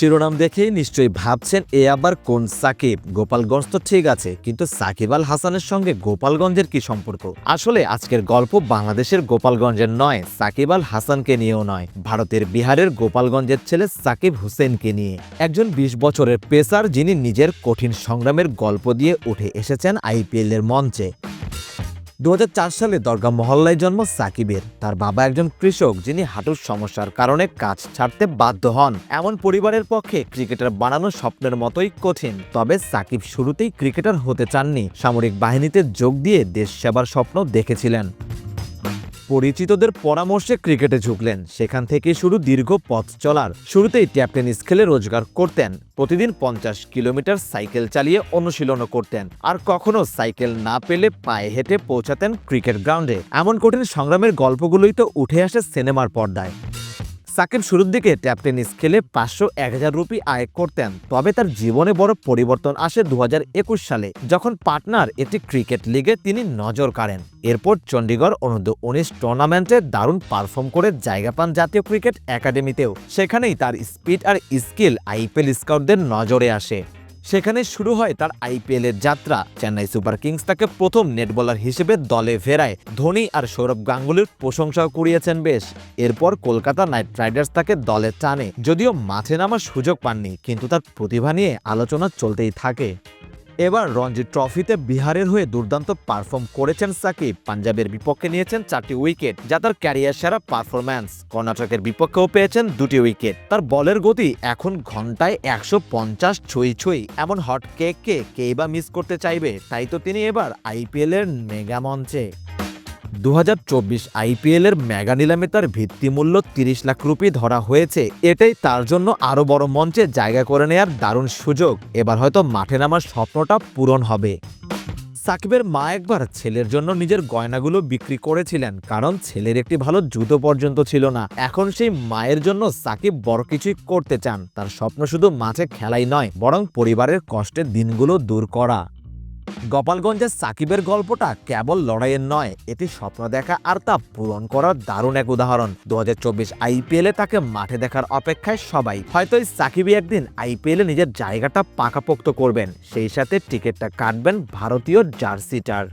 শিরোনাম দেখে নিশ্চয়ই ভাবছেন এ আবার কোন সাকিব? গোপালগঞ্জ তো ঠিক আছে, কিন্তু সাকিব আল হাসানের সঙ্গে গোপালগঞ্জের কি সম্পর্ক? আসলে আজকের গল্প বাংলাদেশের গোপালগঞ্জের নয়, সাকিব আল হাসানকে নিয়েও নয়। ভারতের বিহারের গোপালগঞ্জের ছেলে সাকিব হুসেনকে নিয়ে। একজন বিশ বছরের পেসার যিনি নিজের কঠিন সংগ্রামের গল্প দিয়ে উঠে এসেছেন আইপিএল এর মঞ্চে। দু হাজার চার সালে দরগা মহল্লায় জন্ম সাকিবের। তার বাবা একজন কৃষক, যিনি হাঁটুর সমস্যার কারণে কাজ ছাড়তে বাধ্য হন। এমন পরিবারের পক্ষে ক্রিকেটার বানানো স্বপ্নের মতোই কঠিন, তবে সাকিব শুরুতেই ক্রিকেটার হতে চাননি। সামরিক বাহিনীতে যোগ দিয়ে দেশ সেবার স্বপ্ন দেখেছিলেন। পরিচিতদের পরামর্শে ক্রিকেটে ঝুঁকলেন। সেখান থেকে শুরু দীর্ঘ পথ চলার। শুরুতেই ট্যাপ টেনিস খেলে রোজগার করতেন। প্রতিদিন পঞ্চাশ কিলোমিটার সাইকেল চালিয়ে অনুশীলনও করতেন। আর কখনো সাইকেল না পেলে পায়ে হেঁটে পৌঁছাতেন ক্রিকেট গ্রাউন্ডে। এমন কঠিন সংগ্রামের গল্পগুলোই তো উঠে আসে সিনেমার পর্দায়। সাকিব শুরুর দিকে ট্যাপ টেনিস খেলে পাঁচশো এক হাজার রুপি আয় করতেন। তবে তার জীবনে বড় পরিবর্তন আসে দু হাজার একুশ সালে, যখন পার্টনার একটি ক্রিকেট লিগে তিনি নজর কাড়েন। এরপর চণ্ডীগড় অনূর্ধ্ব উনিশ টুর্নামেন্টে দারুণ পারফর্ম করে জায়গা পান জাতীয় ক্রিকেট একাডেমিতেও। সেখানেই তার স্পিড আর স্কিল আইপিএল স্কাউটদের নজরে আসে। সেখানে শুরু হয় তার আইপিএল এর যাত্রা। চেন্নাই সুপার কিংস তাকে প্রথম নেট বলার হিসেবে দলে ফেরায়। ধোনি আর সৌরভ গাঙ্গুলির প্রশংসাও কুড়িয়েছেন বেশ। এরপর কলকাতা নাইট রাইডার্স তাকে দলে টানে। যদিও মাঠে নামার সুযোগ পাননি, কিন্তু তার প্রতিভা নিয়ে আলোচনা চলতেই থাকে। এবার রঞ্জি ট্রফিতে বিহারের হয়ে দুর্দান্ত পারফর্ম করেছেন সাকিব। পাঞ্জাবের বিপক্ষে নিয়েছেন চারটি উইকেট যা তার ক্যারিয়ার সেরা পারফরম্যান্স কর্ণাটকের বিপক্ষেও পেয়েছেন দুটি উইকেট তার বলের গতি এখন ঘন্টায় একশো পঞ্চাশ ছুঁই ছুঁই। এমন হট কেককে কেই বা মিস করতে চাইবে, তাই তো তিনি এবার আইপিএল এর মেগা মঞ্চে। দু হাজার চব্বিশ আইপিএল এর মেগা নিলামে তার ভিত্তিমূল্য তিরিশ লাখ রুপি ধরা হয়েছে। এটাই তার জন্য আরও বড় মঞ্চে জায়গা করে নেয়ার দারুণ সুযোগ। এবার হয়তো মাঠে নামার স্বপ্নটা পূরণ হবে। সাকিবের মা একবার ছেলের জন্য নিজের গয়নাগুলো বিক্রি করেছিলেন, কারণ ছেলের একটি ভালো জুতো পর্যন্ত ছিল না। এখন সেই মায়ের জন্য সাকিব বড় কিছুই করতে চান। তার স্বপ্ন শুধু মাঠে খেলাই নয়, বরং পরিবারের কষ্টের দিনগুলো দূর করা। গোপালগঞ্জের সাকিবের গল্পটা কেবল লড়াইয়ের নয়, এটি স্বপ্ন দেখা আর তা পূরণ করার দারুণ এক উদাহরণ। দু হাজার চব্বিশ আইপিএলে তাকে মাঠে দেখার অপেক্ষায় সবাই। হয়তো সাকিবই একদিন আইপিএলে নিজের জায়গাটা পাকাপোক্ত করবেন। সেই সাথে টিকিটটা কাটবেন ভারতীয় জার্সিটার।